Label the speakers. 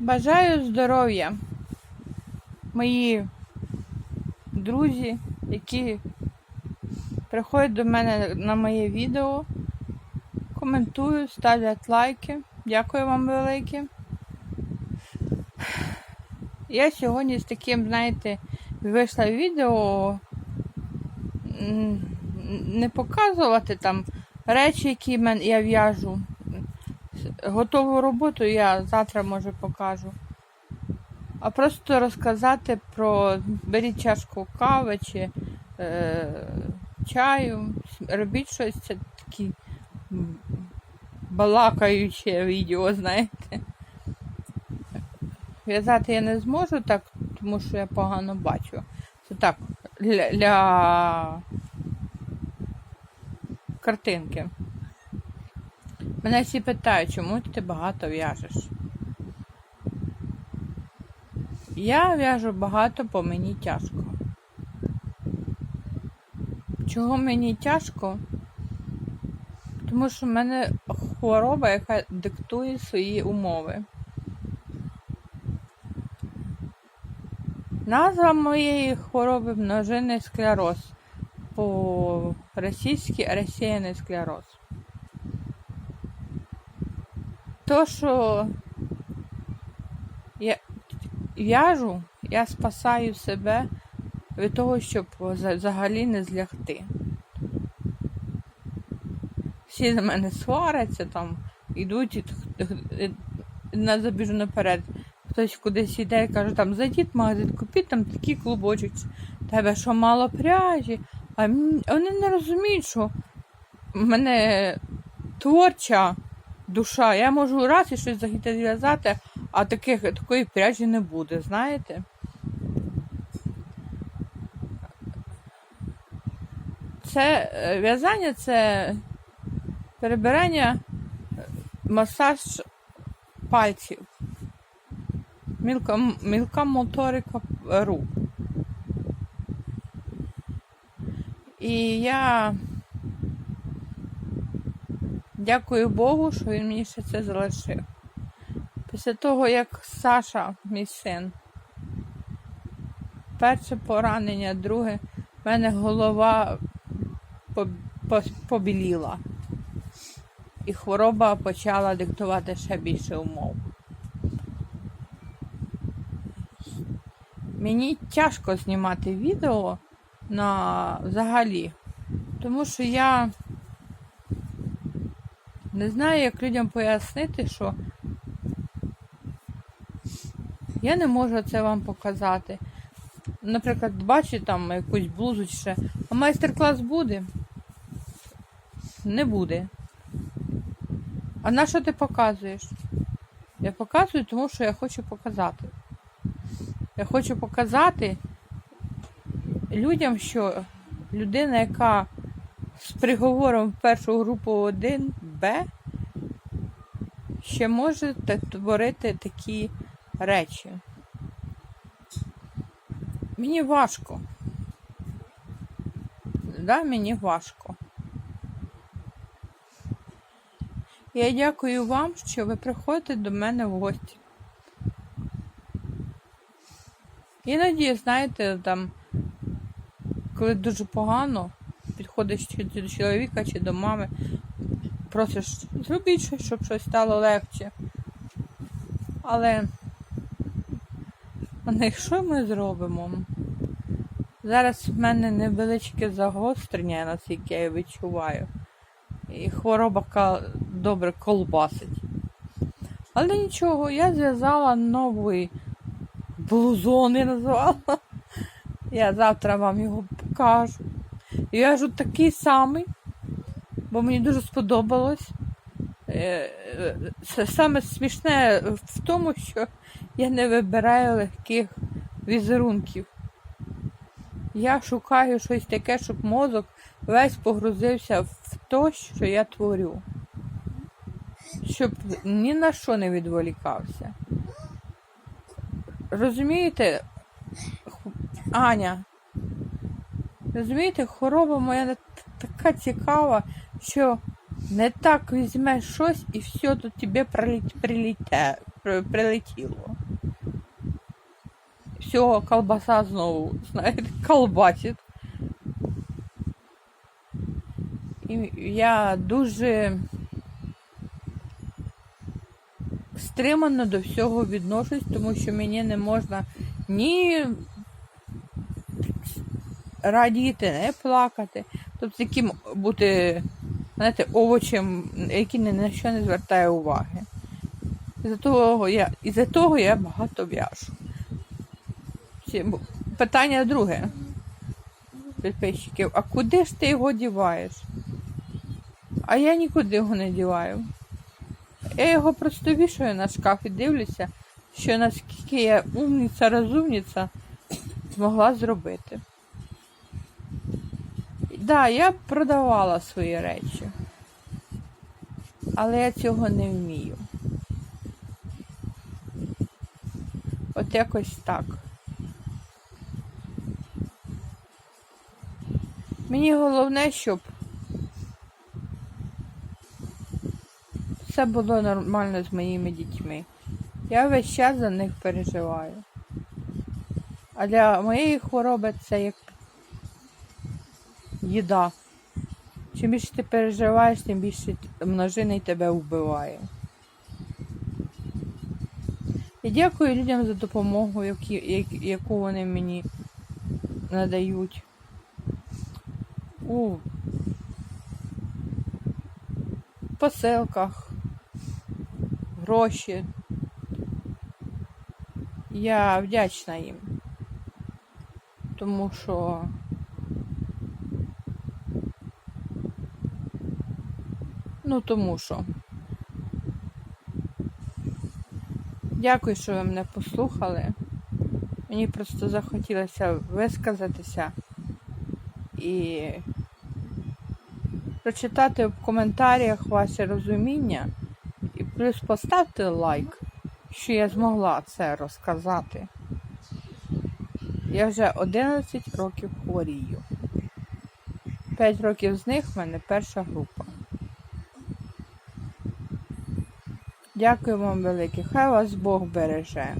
Speaker 1: Бажаю здоров'я, мої друзі, які приходять до мене на моє відео, коментують, ставлять лайки. Дякую вам велике. Я сьогодні з таким, знаєте, вийшла відео не показувати там речі, які я в'яжу. Готову роботу я завтра може покажу. А просто розказати про беріть чашку кави чи е, чаю, робіть щось це такі балакаюче відео, знаєте. В'язати я не зможу так, тому що я погано бачу. Це так, для, для картинки. Мене всі питають, чому ти багато в'яжеш? Я в'яжу багато, бо мені тяжко. Чого мені тяжко? Тому що в мене хвороба, яка диктує свої умови. Назва моєї хвороби множинний склероз. По-російськи розсіяний склероз. То, що я в'яжу, я спасаю себе від того, щоб взагалі не злягти. Всі за мене сваряться там, ідуть і т- забіжу наперед. Хтось кудись йде і каже, там зайдіть в магазин, купіть там такий клубочок. Тебе що мало пряжі? А вони не розуміють, що в мене творча душа. Я можу раз і щось захотіти зв'язати, а таких, такої пряжі не буде, знаєте? Це е, в'язання це перебирання, е, масаж пальців, мілка, мілка моторика рук. І я дякую Богу, що він мені ще це залишив. Після того, як Саша, мій син, перше поранення, друге, в мене голова по- по- побіліла. І хвороба почала диктувати ще більше умов. Мені тяжко знімати відео на взагалі, тому що я не знаю, як людям пояснити, що я не можу це вам показати. Наприклад, бачу там якусь блузу чи ще, а майстер-клас буде? Не буде. А на що ти показуєш? Я показую, тому що я хочу показати. Я хочу показати людям, що людина, яка з приговором в першу групу 1Б, ще може та- творити такі речі. Мені важко. Да, мені важко. Я дякую вам, що ви приходите до мене в гості. Іноді, знаєте, там, коли дуже погано, підходиш чи до чоловіка, чи до мами, просиш, зробіть щось, щоб щось стало легше. Але але що ми зробимо? Зараз в мене невеличке загострення, наскільки я відчуваю. І хвороба добре колбасить. Але нічого, я зв'язала новий блузон, я назвала. Я завтра вам його покажу. Я в'яжу такий самий, бо мені дуже сподобалось. Е, е, Саме смішне в тому, що я не вибираю легких візерунків. Я шукаю щось таке, щоб мозок весь погрузився в те, що я творю. Щоб ні на що не відволікався. Розумієте, Аня, розумієте, хвороба моя така цікава, що Не так візьмеш щось і все тут тебе прилете, прилетіло. Все, колбаса знову, знаєте, колбасить. І я дуже стримано до всього відношусь, тому що мені не можна ні радіти, не плакати. Тобто таким бути, знаєте, овочем, який ні на що не звертає уваги. Із-за того я, із-за того я багато в'яжу. Питання друге. Підписчиків, а куди ж ти його діваєш? А я нікуди його не діваю. Я його просто вішаю на шкаф і дивлюся, що наскільки я умниця, розумниця змогла зробити. Да, я продавала свої речі, але я цього не вмію. От якось так. Мені головне, щоб все було нормально з моїми дітьми. Я весь час за них переживаю. А для моєї хвороби це як їда. Чим більше ти переживаєш, тим більше множини тебе вбиває. Я дякую людям за допомогу, які, яку вони мені надають. У посилках, гроші. Я вдячна їм. Тому що ну тому що. Дякую, що ви мене послухали. Мені просто захотілося висказатися і прочитати в коментарях ваше розуміння. І плюс поставте лайк, що я змогла це розказати. Я вже 11 років хворію. 5 років з них в мене перша група. Дякую вам велике. Хай вас Бог береже.